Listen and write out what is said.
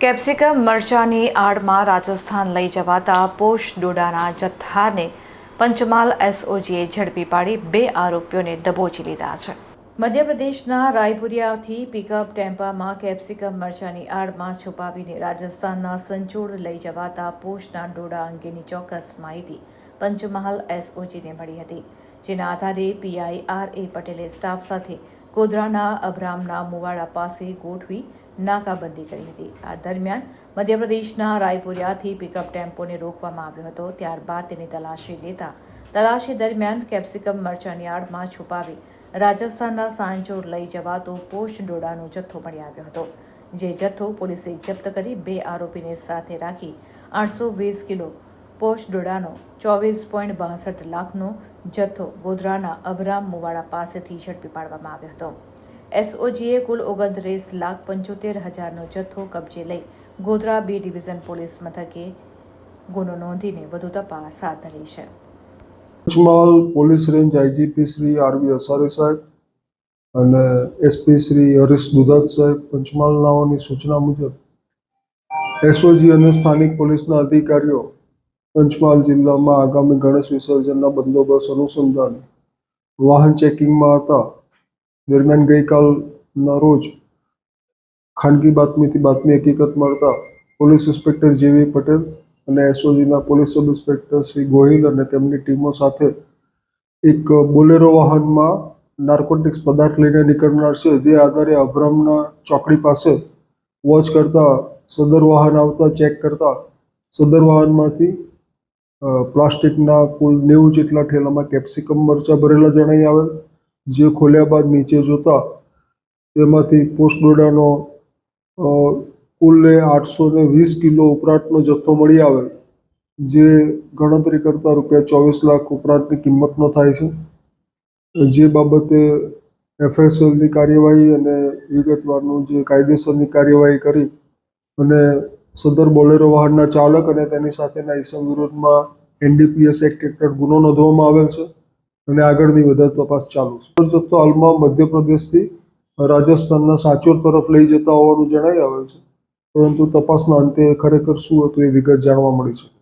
Capsicum મરચાની આડમાં Rajasthan લઈ જવાતા પોષ ડોડાના જથ્થાને પંચમહાલ એસઓજીએ ઝડપી પાડી બે આરોપીઓને દબોચી લીધા છે. મધ્યપ્રદેશના રાયપુરિયાથી પિકઅપ ટેમ્પામાં કેપ્સિકમ મરચાની આડમાં છુપાવીને રાજસ્થાનના સંચોડ લઈ જવાતા પોષના ડોડા અંગેની ચોક્કસ માહિતી પંચમહાલ એસઓજીને મળી હતી, જેના આધારે પીઆઈ આર એ પટેલે સ્ટાફ સાથે ગોધરાના અભરામના મુવાડા પાસે ગોઠવી નાકાબંધી કરી હતી. આ દરમિયાન મધ્યપ્રદેશના રાયપુરિયાથી પિકઅપ ટેમ્પોને રોકવામાં આવ્યો હતો. ત્યારબાદ તેની તલાશી લેતા તલાશી દરમિયાન કેપ્સિકમ મરચાની છુપાવી રાજસ્થાનના સાંચોર લઈ જવાતો પોસ્ટ ડોડાનો જથ્થો મળી આવ્યો હતો. જે જથ્થો પોલીસે જપ્ત કરી બે આરોપીને સાથે રાખી આઠસો વીસ કિલો પોસ્ટ ડોડાનો ચોવીસ પોઈન્ટ બાસઠ લાખનો જથ્થો ગોધરાના અભરામ મુવાડા પાસેથી ઝડપી પાડવામાં આવ્યો હતો. એસઓજીએ કુલ ઓગણત્રીસ લાખ પંચોતેર હજારનો જથ્થો કબજે લઈ ગોધરા બી ડિવિઝન પોલીસ મથકે ગુનો નોંધીને વધુ તપાસ હાથ ધરી છે. Panchmahal police range IGP Shri R V Asari સાહેબ અને એસપી શ્રી હરીશ દુધાત સાહેબ પંચમહાલનાઓની સૂચના મુજબ એસઓજી અને સ્થાનિક પોલીસના અધિકારીઓ પંચમહાલ જિલ્લામાં આગામી ગણેશ વિસર્જનના બંદોબસ્ત અનુસંધાન વાહન ચેકિંગમાં હતા. દરમિયાન ગઈકાલના રોજ ખાનગી બાતમીથી બાતમી હકીકત મળતા પોલીસ ઇન્સ્પેક્ટર જેવી પટેલ અને એસઓજીના police sub inspector Shri Gohil અને તેમની ટીમો સાથે એક બોલેરો વાહનમાં નાર્કોટિક્સ પદાર્થ લઈને નીકળનાર છે. જે આધારે અભ્રમના ચોકડી પાસે વોચ કરતા, સદર વાહન આવતા, ચેક કરતા, સદર વાહનમાંથી પ્લાસ્ટિકના કુલ નેવું જેટલા ઠેલામાં કેપ્સિકમ મરચા ભરેલા જણાઈ આવેલ, જે ખોલ્યા બાદ નીચે જોતા તેમાંથી પોસ્ટડોડાનો કુલે આઠસો ને વીસ કિલો ઉપરાંતનો જથ્થો મળી આવેલ, જે ગણતરી કરતાં રૂપિયા ચોવીસ લાખ ઉપરાંતની કિંમતનો થાય છે. જે બાબતે એફએસએલની કાર્યવાહી અને વિગતવારનું જે કાયદેસરની કાર્યવાહી કરી અને સદર બોલેરો વાહનના ચાલક અને તેની સાથેના ઈસમ વિરોધમાં એનડીપીએસ એક્ટ હેઠળ ગુનો નોંધવામાં આવેલ છે અને આગળની વધારે તપાસ ચાલુ છે. જથ્થો હાલમાં મધ્યપ્રદેશથી રાજસ્થાનના સાચોર તરફ લઈ જતા હોવાનું જણાઈ આવેલ છે. પરંતુ તપાસના અંતે ખરેખર શું હતું એ વિગત જાણવા મળી છે.